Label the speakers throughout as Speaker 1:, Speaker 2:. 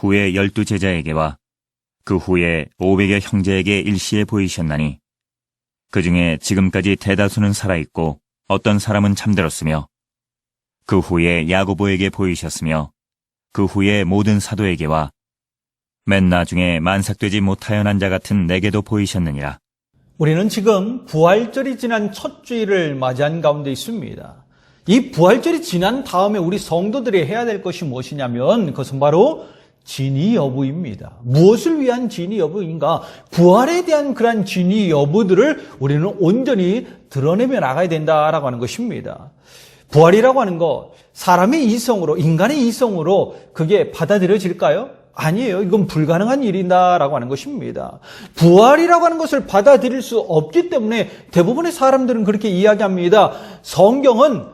Speaker 1: 후에 열두 제자에게와 그 후에 오백의 형제에게 일시에 보이셨나니 그 중에 지금까지 대다수는 살아있고 어떤 사람은 잠들었으며 그 후에 야고보에게 보이셨으며 그 후에 모든 사도에게와 맨 나중에 만삭되지 못하여 난 자 같은 내게도 보이셨느니라.
Speaker 2: 우리는 지금 부활절이 지난 첫 주일을 맞이한 가운데 있습니다. 이 부활절이 지난 다음에 우리 성도들이 해야 될 것이 무엇이냐면 그것은 바로 진위 여부입니다. 무엇을 위한 진위 여부인가? 부활에 대한 그러한 진위 여부들을 우리는 온전히 드러내며 나가야 된다라고 하는 것입니다. 부활이라고 하는 것, 사람의 이성으로, 인간의 이성으로 그게 받아들여질까요? 아니에요. 이건 불가능한 일이다라고 하는 것입니다. 부활이라고 하는 것을 받아들일 수 없기 때문에 대부분의 사람들은 그렇게 이야기합니다. 성경은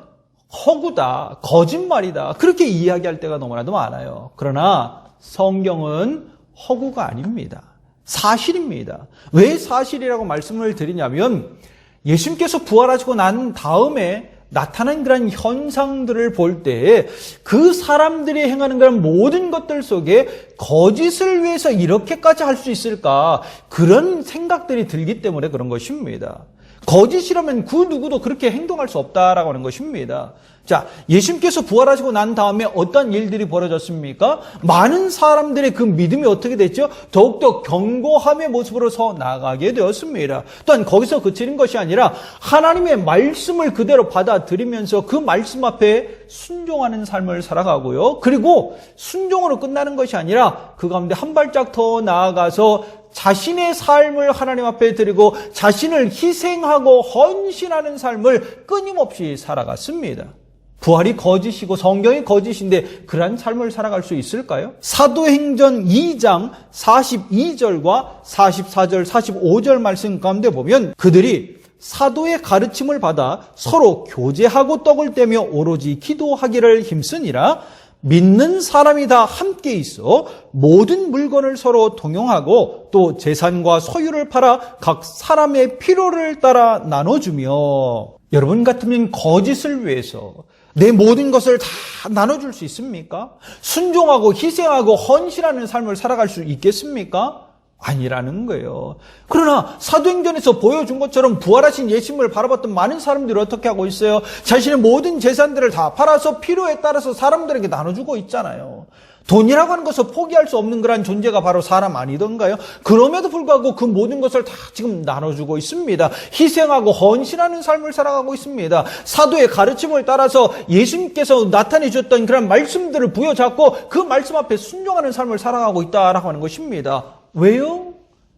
Speaker 2: 허구다, 거짓말이다. 그렇게 이야기할 때가 너무나도 많아요. 그러나 성경은 허구가 아닙니다. 사실입니다. 왜 사실이라고 말씀을 드리냐면 예수님께서 부활하시고 난 다음에 나타난 그런 현상들을 볼때그 사람들이 행하는 그런 모든 것들 속에 거짓을 위해서 이렇게까지 할 수 있을까 그런 생각들이 들기 때문에 그런 것입니다. 거짓이라면 그 누구도 그렇게 행동할 수 없다라고 하는 것입니다. 자, 예수님께서 부활하시고 난 다음에 어떤 일들이 벌어졌습니까? 많은 사람들의 그 믿음이 어떻게 됐죠? 더욱더 견고함의 모습으로 서 나가게 되었습니다. 또한 거기서 그치는 것이 아니라 하나님의 말씀을 그대로 받아들이면서 그 말씀 앞에 순종하는 삶을 살아가고요. 그리고 순종으로 끝나는 것이 아니라 그 가운데 한 발짝 더 나아가서 자신의 삶을 하나님 앞에 드리고 자신을 희생하고 헌신하는 삶을 끊임없이 살아갔습니다. 부활이 거짓이고 성경이 거짓인데 그러한 삶을 살아갈 수 있을까요? 사도행전 2장 42절과 44절, 45절 말씀 가운데 보면 그들이 사도의 가르침을 받아 서로 교제하고 떡을 떼며 오로지 기도하기를 힘쓰니라 믿는 사람이 다 함께 있어 모든 물건을 서로 동용하고 또 재산과 소유를 팔아 각 사람의 필요를 따라 나눠주며 여러분 같으면 거짓을 위해서 내 모든 것을 다 나눠줄 수 있습니까? 순종하고 희생하고 헌신하는 삶을 살아갈 수 있겠습니까? 아니라는 거예요. 그러나 사도행전에서 보여준 것처럼 부활하신 예수님을 바라봤던 많은 사람들이 어떻게 하고 있어요? 자신의 모든 재산들을 다 팔아서 필요에 따라서 사람들에게 나눠주고 있잖아요. 돈이라고 하는 것을 포기할 수 없는 그런 존재가 바로 사람 아니던가요? 그럼에도 불구하고 그 모든 것을 다 지금 나눠주고 있습니다. 희생하고 헌신하는 삶을 살아가고 있습니다. 사도의 가르침을 따라서 예수님께서 나타내 줬던 그런 말씀들을 부여잡고 그 말씀 앞에 순종하는 삶을 살아가고 있다라고 하는 것입니다. 왜요?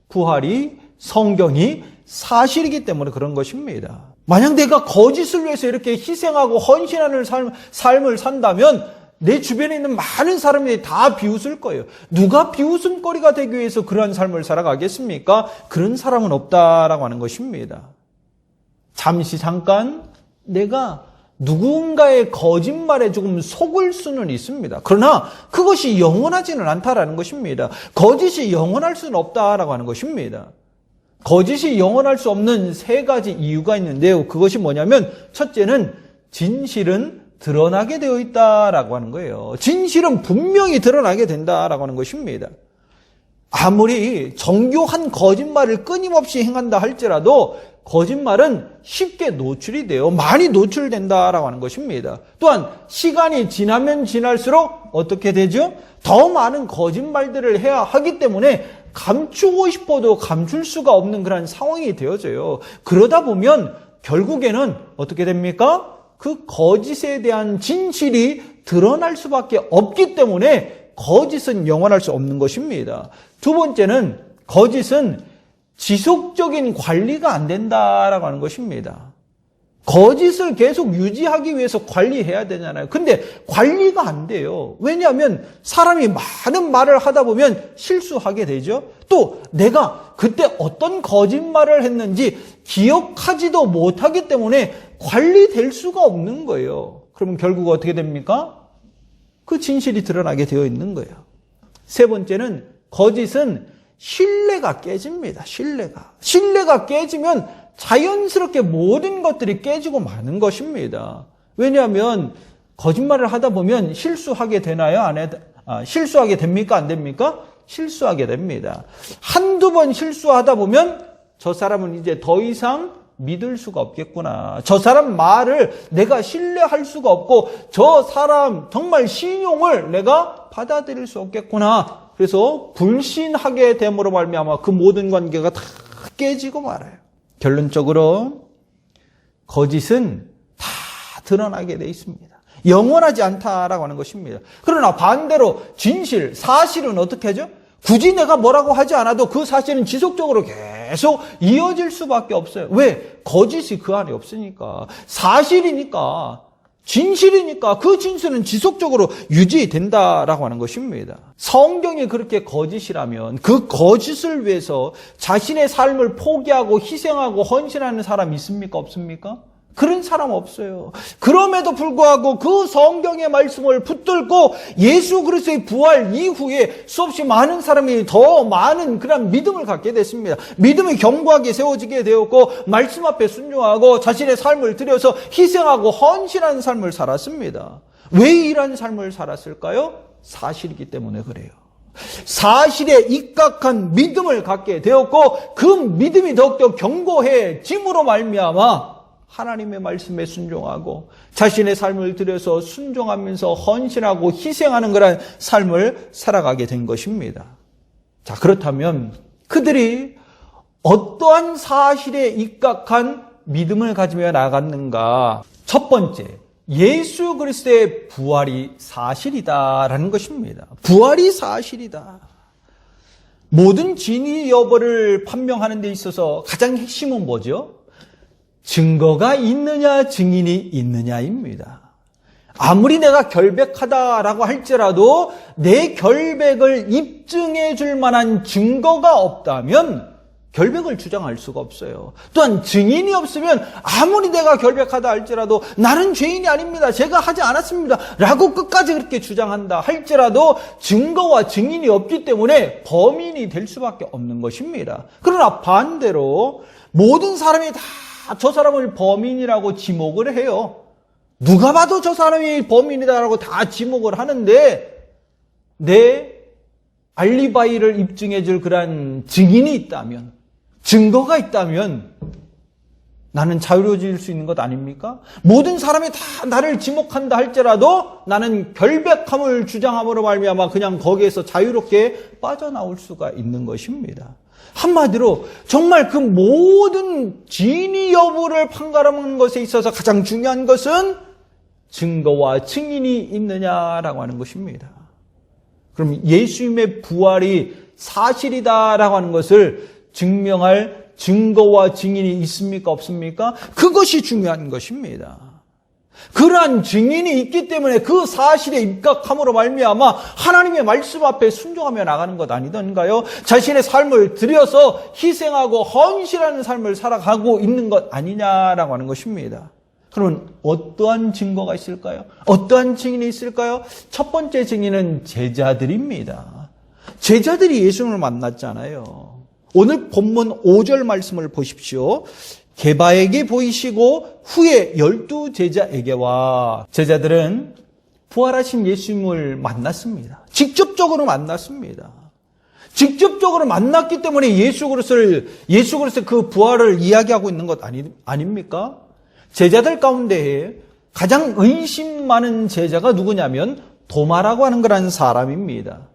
Speaker 2: 부활이 성경이 사실이기 때문에 그런 것입니다. 만약 내가 거짓을 위해서 이렇게 희생하고 헌신하는 삶, 삶을 산다면 내 주변에 있는 많은 사람들이 다 비웃을 거예요. 누가 비웃음거리가 되기 위해서 그러한 삶을 살아가겠습니까? 그런 사람은 없다라고 하는 것입니다. 잠시 잠깐 내가 누군가의 거짓말에 조금 속을 수는 있습니다. 그러나 그것이 영원하지는 않다라는 것입니다. 거짓이 영원할 수는 없다라고 하는 것입니다. 거짓이 영원할 수 없는 세 가지 이유가 있는데요. 그것이 뭐냐면 첫째는 진실은 드러나게 되어 있다라고 하는 거예요. 진실은 분명히 드러나게 된다라고 하는 것입니다. 아무리 정교한 거짓말을 끊임없이 행한다 할지라도 거짓말은 쉽게 노출이 돼요. 많이 노출된다라고 하는 것입니다. 또한 시간이 지나면 지날수록 어떻게 되죠? 더 많은 거짓말들을 해야 하기 때문에 감추고 싶어도 감출 수가 없는 그런 상황이 되어져요. 그러다 보면 결국에는 어떻게 됩니까? 그 거짓에 대한 진실이 드러날 수밖에 없기 때문에 거짓은 영원할 수 없는 것입니다. 두 번째는 거짓은 지속적인 관리가 안 된다라고 하는 것입니다. 거짓을 계속 유지하기 위해서 관리해야 되잖아요. 근데 관리가 안 돼요. 왜냐하면 사람이 많은 말을 하다 보면 실수하게 되죠. 또 내가 그때 어떤 거짓말을 했는지 기억하지도 못하기 때문에 관리될 수가 없는 거예요. 그러면 결국 어떻게 됩니까? 그 진실이 드러나게 되어 있는 거예요. 세 번째는 거짓은 신뢰가 깨집니다. 신뢰가. 신뢰가 깨지면 자연스럽게 모든 것들이 깨지고 마는 것입니다. 왜냐하면 거짓말을 하다 보면 실수하게 되나요? 안 해, 아, 실수하게 됩니까? 안 됩니까? 실수하게 됩니다. 한두 번 실수하다 보면 저 사람은 이제 더 이상 믿을 수가 없겠구나. 저 사람 말을 내가 신뢰할 수가 없고 저 사람 정말 신용을 내가 받아들일 수 없겠구나. 그래서 불신하게 됨으로 말미암아 그 모든 관계가 다 깨지고 말아요. 결론적으로 거짓은 다 드러나게 돼 있습니다. 영원하지 않다라고 하는 것입니다. 그러나 반대로 진실, 사실은 어떻게 하죠? 굳이 내가 뭐라고 하지 않아도 그 사실은 지속적으로 계속 이어질 수밖에 없어요. 왜? 거짓이 그 안에 없으니까. 사실이니까. 진실이니까 그 진실은 지속적으로 유지된다라고 하는 것입니다. 성경이 그렇게 거짓이라면 그 거짓을 위해서 자신의 삶을 포기하고 희생하고 헌신하는 사람 있습니까? 없습니까? 그런 사람 없어요. 그럼에도 불구하고 그 성경의 말씀을 붙들고 예수 그리스도의 부활 이후에 수없이 많은 사람이 더 많은 그런 믿음을 갖게 됐습니다. 믿음이 견고하게 세워지게 되었고 말씀 앞에 순종하고 자신의 삶을 들여서 희생하고 헌신하는 삶을 살았습니다. 왜 이런 삶을 살았을까요? 사실이기 때문에 그래요. 사실에 입각한 믿음을 갖게 되었고 그 믿음이 더욱더 견고해짐으로 말미암아 하나님의 말씀에 순종하고 자신의 삶을 들여서 순종하면서 헌신하고 희생하는 그런 삶을 살아가게 된 것입니다. 자, 그렇다면 그들이 어떠한 사실에 입각한 믿음을 가지며 나갔는가? 첫 번째, 예수 그리스도의 부활이 사실이다라는 것입니다. 부활이 사실이다. 모든 진위 여부를 판명하는 데 있어서 가장 핵심은 뭐죠? 증거가 있느냐, 증인이 있느냐입니다. 아무리 내가 결백하다라고 할지라도 내 결백을 입증해 줄 만한 증거가 없다면 결백을 주장할 수가 없어요. 또한 증인이 없으면 아무리 내가 결백하다 할지라도 나는 죄인이 아닙니다. 제가 하지 않았습니다. 라고 끝까지 그렇게 주장한다 할지라도 증거와 증인이 없기 때문에 범인이 될 수밖에 없는 것입니다. 그러나 반대로 모든 사람이 다 저 사람을 범인이라고 지목을 해요. 누가 봐도 저 사람이 범인이다라고 다 지목을 하는데 내 알리바이를 입증해 줄 그러한 증인이 있다면 증거가 있다면 나는 자유로워질 수 있는 것 아닙니까? 모든 사람이 다 나를 지목한다 할지라도 나는 결백함을 주장함으로 말미암아 그냥 거기에서 자유롭게 빠져나올 수가 있는 것입니다. 한마디로 정말 그 모든 진위 여부를 판가름하는 것에 있어서 가장 중요한 것은 증거와 증인이 있느냐라고 하는 것입니다. 그럼 예수님의 부활이 사실이다라고 하는 것을 증명할 증거와 증인이 있습니까? 없습니까? 그것이 중요한 것입니다. 그러한 증인이 있기 때문에 그 사실에 입각함으로 말미암아 하나님의 말씀 앞에 순종하며 나가는 것 아니던가요? 자신의 삶을 들여서 희생하고 헌신하는 삶을 살아가고 있는 것 아니냐라고 하는 것입니다. 그러면 어떠한 증거가 있을까요? 어떠한 증인이 있을까요? 첫 번째 증인은 제자들입니다. 제자들이 예수님을 만났잖아요. 오늘 본문 5절 말씀을 보십시오. 개바에게 보이시고 후에 열두 제자에게와 제자들은 부활하신 예수님을 만났습니다. 직접적으로 만났습니다. 직접적으로 만났기 때문에 예수 그리스도를 예수 그리스도 그 부활을 이야기하고 있는 것 아니, 아닙니까? 제자들 가운데 가장 의심 많은 제자가 누구냐면 도마라고 하는 그런 사람입니다.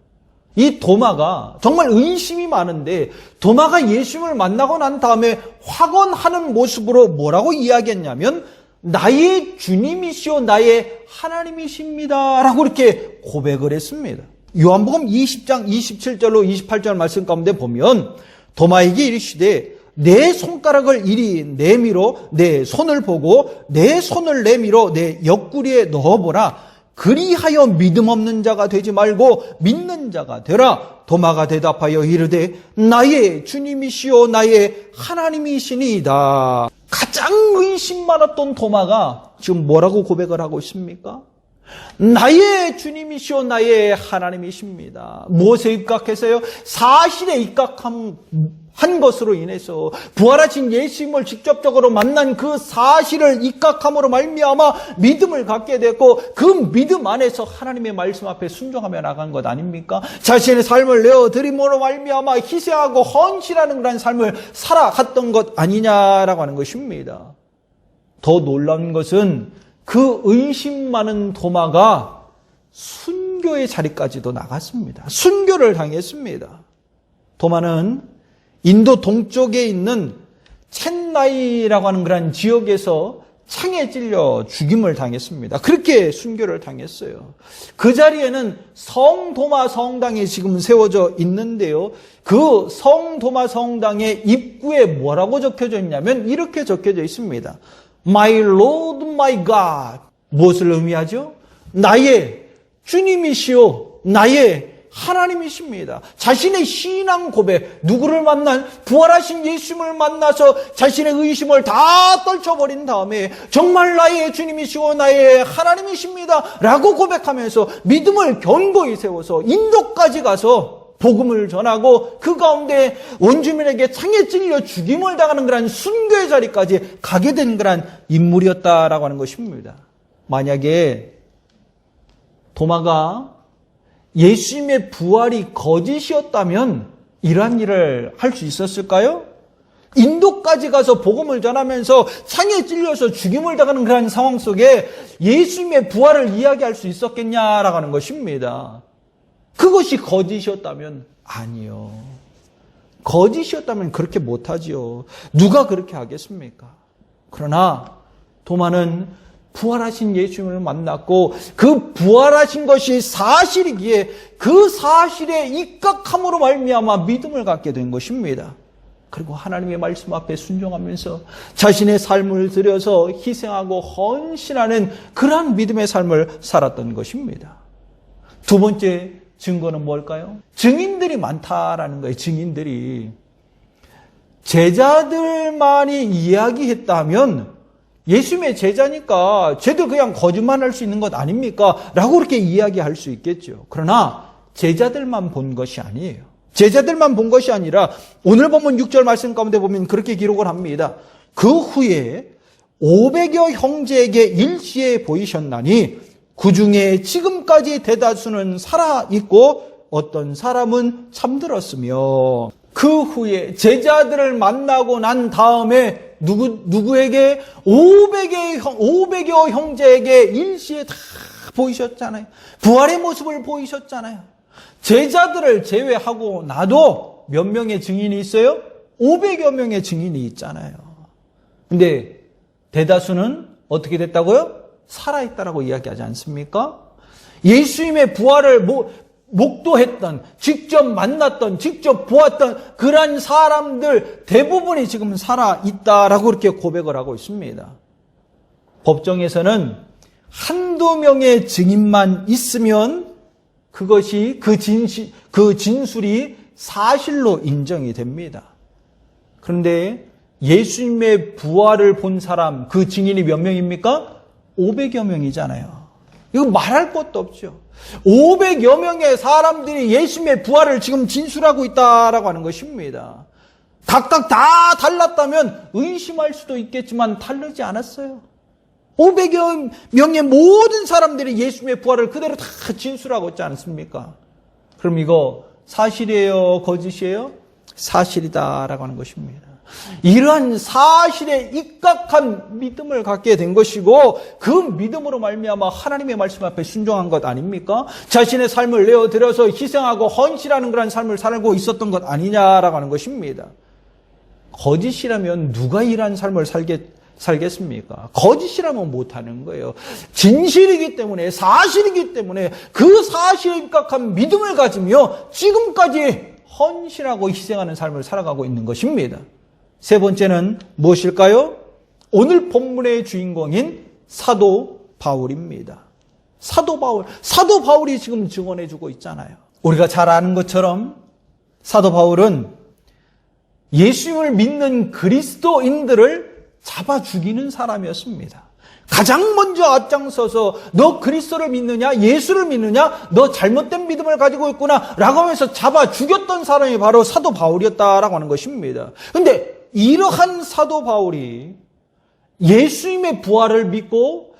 Speaker 2: 이 도마가 정말 의심이 많은데 도마가 예수님을 만나고 난 다음에 확언하는 모습으로 뭐라고 이야기했냐면 나의 주님이시오 나의 하나님이십니다 라고 이렇게 고백을 했습니다. 요한복음 20장 27절로 28절 말씀 가운데 보면 도마에게 이르시되 내 손가락을 이리 내밀어 내 손을 보고 내 손을 내밀어 내 옆구리에 넣어보라. 그리하여 믿음 없는 자가 되지 말고 믿는 자가 되라. 도마가 대답하여 이르되 나의 주님이시오 나의 하나님이시니이다. 가장 의심 많았던 도마가 지금 뭐라고 고백을 하고 있습니까? 나의 주님이시오 나의 하나님이십니다. 무엇에 입각해서요? 사실에 입각한 한 것으로 인해서 부활하신 예수님을 직접적으로 만난 그 사실을 입각함으로 말미암아 믿음을 갖게 됐고 그 믿음 안에서 하나님의 말씀 앞에 순종하며 나간 것 아닙니까? 자신의 삶을 내어 드림으로 말미암아 희생하고 헌신하는 그런 삶을 살아갔던 것 아니냐라고 하는 것입니다. 더 놀라운 것은 그 의심 많은 도마가 순교의 자리까지도 나갔습니다. 순교를 당했습니다. 도마는 인도 동쪽에 있는 첸나이라고 하는 그런 지역에서 창에 찔려 죽임을 당했습니다. 그렇게 순교를 당했어요. 그 자리에는 성도마 성당이 지금 세워져 있는데요. 그 성도마 성당의 입구에 뭐라고 적혀져 있냐면 이렇게 적혀져 있습니다. My Lord, my God. 무엇을 의미하죠? 나의 주님이시오. 나의 하나님이십니다. 자신의 신앙 고백, 누구를 만난 부활하신 예수님을 만나서 자신의 의심을 다 떨쳐버린 다음에 정말 나의 주님이시고 나의 하나님이십니다. 라고 고백하면서 믿음을 견고히 세워서 인도까지 가서 복음을 전하고 그 가운데 원주민에게 창에 찔려 죽임을 당하는 그런 순교의 자리까지 가게 된 그런 인물이었다라고 하는 것입니다. 만약에 도마가 예수님의 부활이 거짓이었다면 이러한 일을 할 수 있었을까요? 인도까지 가서 복음을 전하면서 창에 찔려서 죽임을 당하는 그런 상황 속에 예수님의 부활을 이야기할 수 있었겠냐라고 하는 것입니다. 그것이 거짓이었다면 아니요. 거짓이었다면 그렇게 못하지요. 누가 그렇게 하겠습니까? 그러나 도마는 부활하신 예수님을 만났고 그 부활하신 것이 사실이기에 그 사실에 입각함으로 말미암아 믿음을 갖게 된 것입니다. 그리고 하나님의 말씀 앞에 순종하면서 자신의 삶을 들여서 희생하고 헌신하는 그러한 믿음의 삶을 살았던 것입니다. 두 번째 증거는 뭘까요? 증인들이 많다라는 거예요. 증인들이 제자들만이 이야기했다면 예수님의 제자니까 쟤들 그냥 거짓말할 수 있는 것 아닙니까? 라고 그렇게 이야기할 수 있겠죠. 그러나 제자들만 본 것이 아니에요. 제자들만 본 것이 아니라 오늘 보면 6절 말씀 가운데 보면 그렇게 기록을 합니다. 그 후에 500여 형제에게 일시에 보이셨나니 그 중에 지금까지 대다수는 살아있고 어떤 사람은 잠들었으며 그 후에 제자들을 만나고 난 다음에 누구, 누구에게 500여, 500여 형제에게 일시에 다 보이셨잖아요. 부활의 모습을 보이셨잖아요. 제자들을 제외하고 나도 몇 명의 증인이 있어요? 500여 명의 증인이 있잖아요. 근데 대다수는 어떻게 됐다고요? 살아있다라고 이야기하지 않습니까? 예수님의 부활을 목도했던, 직접 만났던, 직접 보았던 그러한 사람들 대부분이 지금 살아있다라고 그렇게 고백을 하고 있습니다. 법정에서는 한두 명의 증인만 있으면 그것이 그 진실, 그 진술이 사실로 인정이 됩니다. 그런데 예수님의 부활을 본 사람, 그 증인이 몇 명입니까? 500여 명이잖아요. 이거 말할 것도 없죠. 500여 명의 사람들이 예수님의 부활을 지금 진술하고 있다라고 하는 것입니다. 각각 다 달랐다면 의심할 수도 있겠지만 다르지 않았어요. 500여 명의 모든 사람들이 예수님의 부활을 그대로 다 진술하고 있지 않습니까? 그럼 이거 사실이에요? 거짓이에요? 사실이다라고 하는 것입니다. 이러한 사실에 입각한 믿음을 갖게 된 것이고 그 믿음으로 말미암아 하나님의 말씀 앞에 순종한 것 아닙니까? 자신의 삶을 내어 들여서 희생하고 헌신하는 그런 삶을 살고 있었던 것 아니냐라고 하는 것입니다. 거짓이라면 누가 이러한 삶을 살겠 살겠습니까? 거짓이라면 못하는 거예요. 진실이기 때문에, 사실이기 때문에 그 사실에 입각한 믿음을 가지며 지금까지 헌신하고 희생하는 삶을 살아가고 있는 것입니다. 세 번째는 무엇일까요? 오늘 본문의 주인공인 사도 바울입니다. 사도 바울. 사도 바울이 지금 증언해주고 있잖아요. 우리가 잘 아는 것처럼 사도 바울은 예수님을 믿는 그리스도인들을 잡아 죽이는 사람이었습니다. 가장 먼저 앞장서서 너 그리스도를 믿느냐? 예수를 믿느냐? 너 잘못된 믿음을 가지고 있구나. 라고 하면서 잡아 죽였던 사람이 바로 사도 바울이었다라고 하는 것입니다. 근데 이러한 사도 바울이 예수님의 부활을 믿고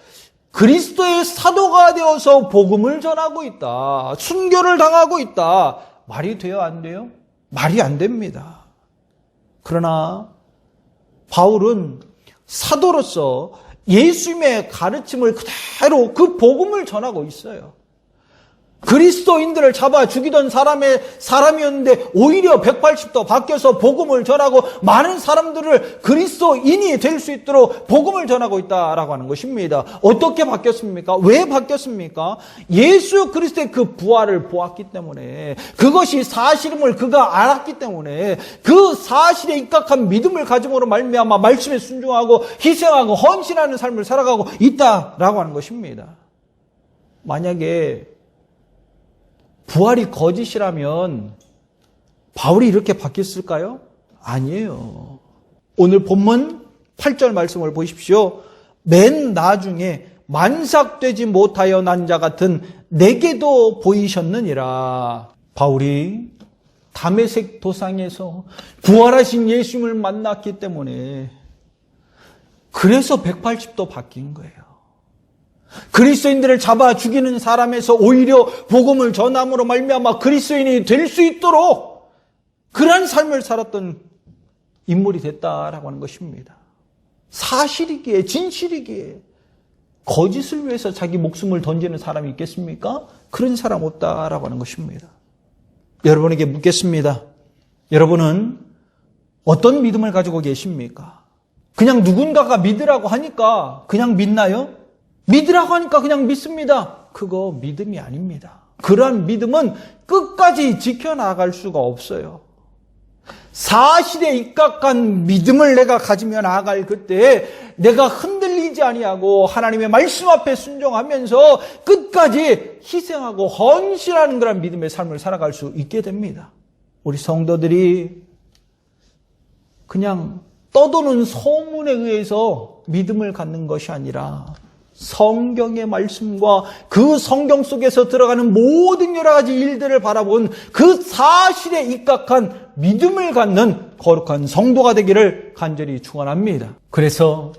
Speaker 2: 그리스도의 사도가 되어서 복음을 전하고 있다. 순교를 당하고 있다. 말이 돼요? 안 돼요? 말이 안 됩니다. 그러나 바울은 사도로서 예수님의 가르침을 그대로 그 복음을 전하고 있어요. 그리스도인들을 잡아 죽이던 사람의 사람이었는데 오히려 180도 바뀌어서 복음을 전하고 많은 사람들을 그리스도인이 될 수 있도록 복음을 전하고 있다라고 하는 것입니다. 어떻게 바뀌었습니까? 왜 바뀌었습니까? 예수 그리스도의 그 부활을 보았기 때문에 그것이 사실임을 그가 알았기 때문에 그 사실에 입각한 믿음을 가짐으로 말미암아 말씀에 순종하고 희생하고 헌신하는 삶을 살아가고 있다라고 하는 것입니다. 만약에 부활이 거짓이라면 바울이 이렇게 바뀌었을까요? 아니에요. 오늘 본문 8절 말씀을 보십시오. 맨 나중에 만삭되지 못하여 난 자 같은 내게도 보이셨느니라. 바울이 담에색 도상에서 부활하신 예수님을 만났기 때문에 그래서 180도 바뀐 거예요. 그리스도인들을 잡아 죽이는 사람에서 오히려 복음을 전함으로 말미암아 그리스도인이 될 수 있도록 그러한 삶을 살았던 인물이 됐다라고 하는 것입니다. 사실이기에 진실이기에 거짓을 위해서 자기 목숨을 던지는 사람이 있겠습니까? 그런 사람 없다라고 하는 것입니다. 여러분에게 묻겠습니다. 여러분은 어떤 믿음을 가지고 계십니까? 그냥 누군가가 믿으라고 하니까 그냥 믿나요? 믿으라고 하니까 그냥 믿습니다. 그거 믿음이 아닙니다. 그러한 믿음은 끝까지 지켜나갈 수가 없어요. 사실에 입각한 믿음을 내가 가지며 나아갈 그때 내가 흔들리지 아니하고 하나님의 말씀 앞에 순종하면서 끝까지 희생하고 헌신하는 그런 믿음의 삶을 살아갈 수 있게 됩니다. 우리 성도들이 그냥 떠도는 소문에 의해서 믿음을 갖는 것이 아니라 성경의 말씀과 그 성경 속에서 들어가는 모든 여러 가지 일들을 바라본 그 사실에 입각한 믿음을 갖는 거룩한 성도가 되기를 간절히 축원합니다. 그래서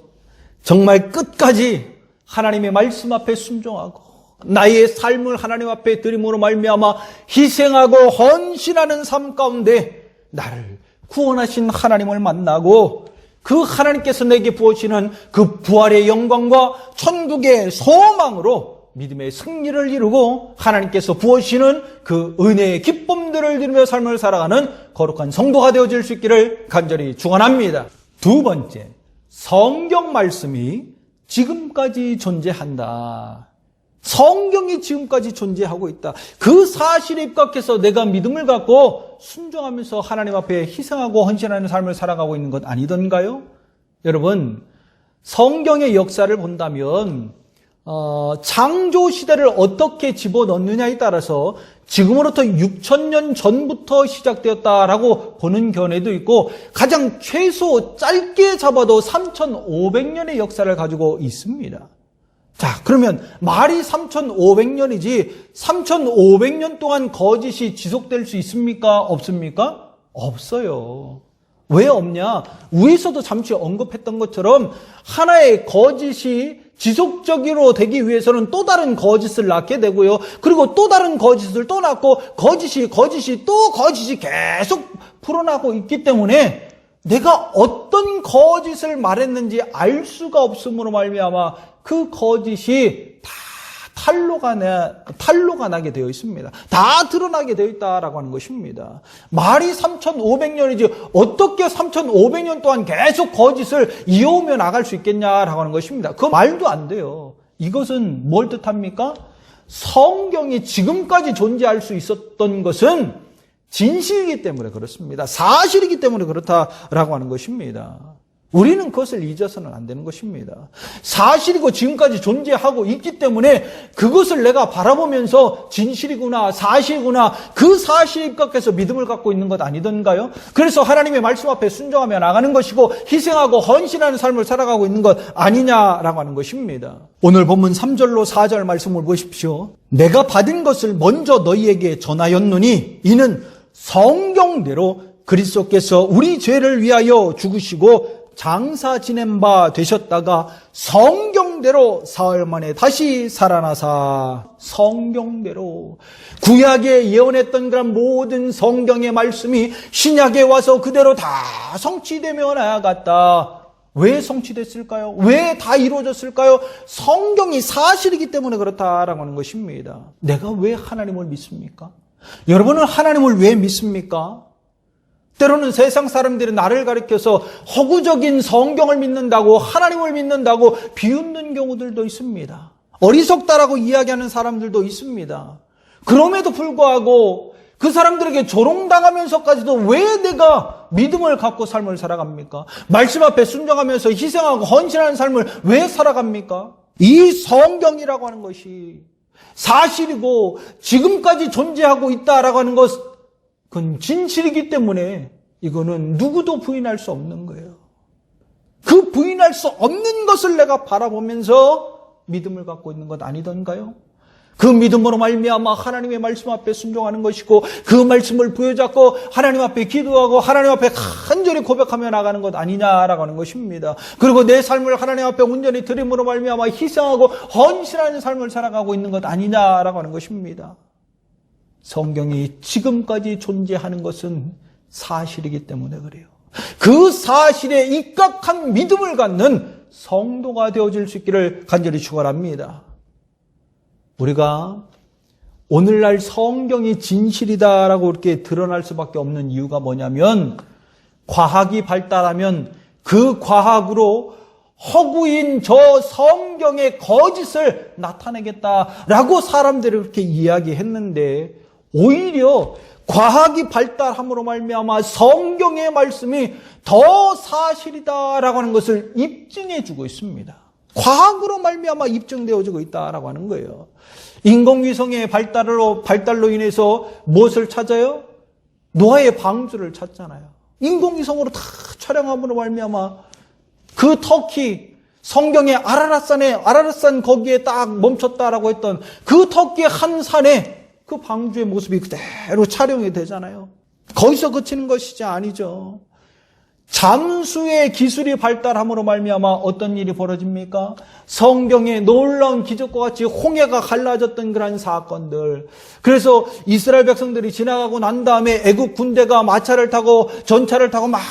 Speaker 2: 정말 끝까지 하나님의 말씀 앞에 순종하고 나의 삶을 하나님 앞에 드림으로 말미암아 희생하고 헌신하는 삶 가운데 나를 구원하신 하나님을 만나고 그 하나님께서 내게 부어주시는 그 부활의 영광과 천국의 소망으로 믿음의 승리를 이루고 하나님께서 부어주시는 그 은혜의 기쁨들을 누리며 삶을 살아가는 거룩한 성도가 되어질 수 있기를 간절히 축원합니다. 두 번째, 성경 말씀이 지금까지 존재한다. 성경이 지금까지 존재하고 있다. 그 사실에 입각해서 내가 믿음을 갖고 순종하면서 하나님 앞에 희생하고 헌신하는 삶을 살아가고 있는 것 아니던가요? 여러분, 성경의 역사를 본다면 어, 창조 시대를 어떻게 집어넣느냐에 따라서 지금으로부터 6천년 전부터 시작되었다라고 보는 견해도 있고 가장 최소 짧게 잡아도 3,500년의 역사를 가지고 있습니다. 자, 그러면 말이 3,500년이지 3,500년 동안 거짓이 지속될 수 있습니까? 없습니까? 없어요. 왜 없냐? 위에서도 잠시 언급했던 것처럼 하나의 거짓이 지속적으로 되기 위해서는 또 다른 거짓을 낳게 되고요. 그리고 또 다른 거짓을 또 낳고 거짓이 거짓이 또 거짓이 계속 풀어나고 있기 때문에 내가 어떤 거짓을 말했는지 알 수가 없음으로 말미암아 그 거짓이 다 탈로가 나, 탈로가 나게 되어 있습니다. 다 드러나게 되어 있다라고 하는 것입니다. 말이 3,500년이지 어떻게 3,500년 동안 계속 거짓을 이어오며 나갈 수 있겠냐라고 하는 것입니다. 그 말도 안 돼요. 이것은 뭘 뜻합니까? 성경이 지금까지 존재할 수 있었던 것은 진실이기 때문에 그렇습니다. 사실이기 때문에 그렇다라고 하는 것입니다. 우리는 그것을 잊어서는 안 되는 것입니다. 사실이고 지금까지 존재하고 있기 때문에 그것을 내가 바라보면서 진실이구나, 사실이구나, 그 사실에 입각해서 믿음을 갖고 있는 것 아니던가요? 그래서 하나님의 말씀 앞에 순종하며 나가는 것이고 희생하고 헌신하는 삶을 살아가고 있는 것 아니냐라고 하는 것입니다. 오늘 본문 3절로 4절 말씀을 보십시오. 내가 받은 것을 먼저 너희에게 전하였노니 이는 성경대로 그리스도께서 우리 죄를 위하여 죽으시고 장사 지낸 바 되셨다가 성경대로 사흘 만에 다시 살아나사 성경대로 구약에 예언했던 그런 모든 성경의 말씀이 신약에 와서 그대로 다 성취되며 나아갔다. 왜 성취됐을까요? 왜 다 이루어졌을까요? 성경이 사실이기 때문에 그렇다라고 하는 것입니다. 내가 왜 하나님을 믿습니까? 여러분은 하나님을 왜 믿습니까? 때로는 세상 사람들이 나를 가리켜서 허구적인 성경을 믿는다고 하나님을 믿는다고 비웃는 경우들도 있습니다. 어리석다라고 이야기하는 사람들도 있습니다. 그럼에도 불구하고 그 사람들에게 조롱당하면서까지도 왜 내가 믿음을 갖고 삶을 살아갑니까? 말씀 앞에 순종하면서 희생하고 헌신하는 삶을 왜 살아갑니까? 이 성경이라고 하는 것이 사실이고 지금까지 존재하고 있다라고 하는 것 그건 진실이기 때문에 이거는 누구도 부인할 수 없는 거예요. 그 부인할 수 없는 것을 내가 바라보면서 믿음을 갖고 있는 것 아니던가요? 그 믿음으로 말미암아 하나님의 말씀 앞에 순종하는 것이고 그 말씀을 부여잡고 하나님 앞에 기도하고 하나님 앞에 간절히 고백하며 나가는 것 아니냐라고 하는 것입니다. 그리고 내 삶을 하나님 앞에 온전히 드림으로 말미암아 희생하고 헌신하는 삶을 살아가고 있는 것 아니냐라고 하는 것입니다. 성경이 지금까지 존재하는 것은 사실이기 때문에 그래요. 그 사실에 입각한 믿음을 갖는 성도가 되어질 수 있기를 간절히 축원합니다. 우리가 오늘날 성경이 진실이다라고 이렇게 드러날 수밖에 없는 이유가 뭐냐면 과학이 발달하면 그 과학으로 허구인 저 성경의 거짓을 나타내겠다라고 사람들이 그렇게 이야기했는데 오히려 과학이 발달함으로 말미암아 성경의 말씀이 더 사실이다라고 하는 것을 입증해 주고 있습니다. 과학으로 말미암아 입증되어지고 있다라고 하는 거예요. 인공위성의 발달로 발달로 인해서 무엇을 찾아요? 노아의 방주를 찾잖아요. 인공위성으로 다 촬영함으로 말미암아 그 터키 성경의 아라라산에 아라라산 거기에 딱 멈췄다라고 했던 그 터키 한 산에 그 방주의 모습이 그대로 촬영이 되잖아요. 거기서 그치는 것이지 아니죠. 잠수의 기술이 발달함으로 말미암아 어떤 일이 벌어집니까? 성경에 놀라운 기적과 같이 홍해가 갈라졌던 그런 사건들. 그래서 이스라엘 백성들이 지나가고 난 다음에 애국 군대가 마차를 타고 전차를 타고 막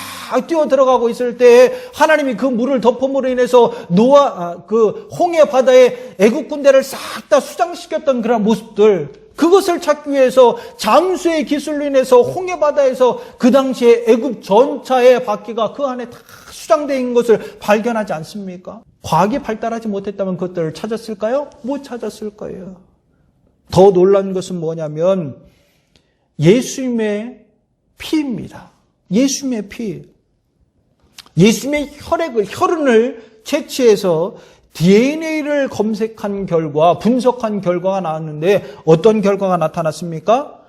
Speaker 2: 뛰어 들어가고 있을 때 하나님이 그 물을 덮음으로 인해서 노아 아, 그 홍해 바다에 애국 군대를 싹 다 수장시켰던 그런 모습들. 그것을 찾기 위해서 잠수의 기술로 인해서 홍해 바다에서 그 당시에 애굽 전차의 바퀴가 그 안에 다 수장되어 있는 것을 발견하지 않습니까? 과학이 발달하지 못했다면 그것들을 찾았을까요? 못 찾았을 거예요. 더 놀란 것은 뭐냐면 예수님의 피입니다. 예수님의 피. 예수님의 혈액을, 혈흔을 채취해서 DNA를 검색한 결과, 분석한 결과가 나왔는데 어떤 결과가 나타났습니까?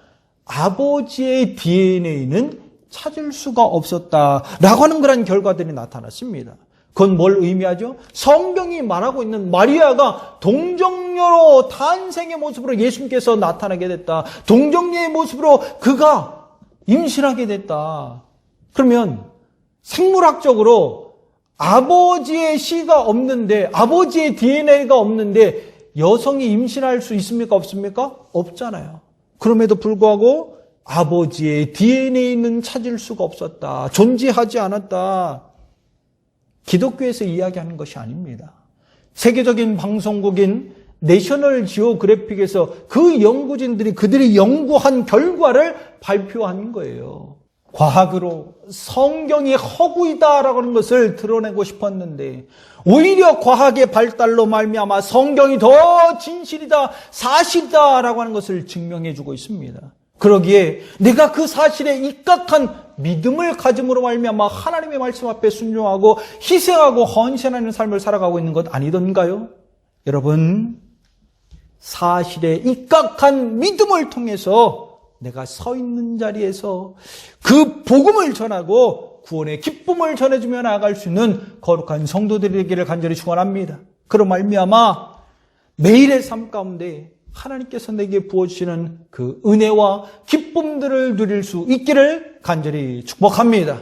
Speaker 2: 아버지의 DNA는 찾을 수가 없었다라고 하는 그런 결과들이 나타났습니다. 그건 뭘 의미하죠? 성경이 말하고 있는 마리아가 동정녀로 탄생의 모습으로 예수님께서 나타나게 됐다. 동정녀의 모습으로 그가 임신하게 됐다. 그러면 생물학적으로 아버지의 씨가 없는데, 아버지의 DNA가 없는데, 여성이 임신할 수 있습니까? 없습니까? 없잖아요. 그럼에도 불구하고 아버지의 DNA는 찾을 수가 없었다. 존재하지 않았다. 기독교에서 이야기하는 것이 아닙니다. 세계적인 방송국인 내셔널 지오그래픽에서 그 연구진들이 그들이 연구한 결과를 발표한 거예요. 과학으로 성경이 허구이다라고 하는 것을 드러내고 싶었는데 오히려 과학의 발달로 말미암아 성경이 더 진실이다 사실이다라고 하는 것을 증명해 주고 있습니다. 그러기에 내가 그 사실에 입각한 믿음을 가짐으로 말미암아 하나님의 말씀 앞에 순종하고 희생하고 헌신하는 삶을 살아가고 있는 것 아니던가요? 여러분 사실에 입각한 믿음을 통해서 내가 서 있는 자리에서 그 복음을 전하고 구원의 기쁨을 전해주며 나아갈 수 있는 거룩한 성도들에게를 간절히 축원합니다. 그런 말미암아 매일의 삶 가운데 하나님께서 내게 부어주시는 그 은혜와 기쁨들을 누릴 수 있기를 간절히 축복합니다.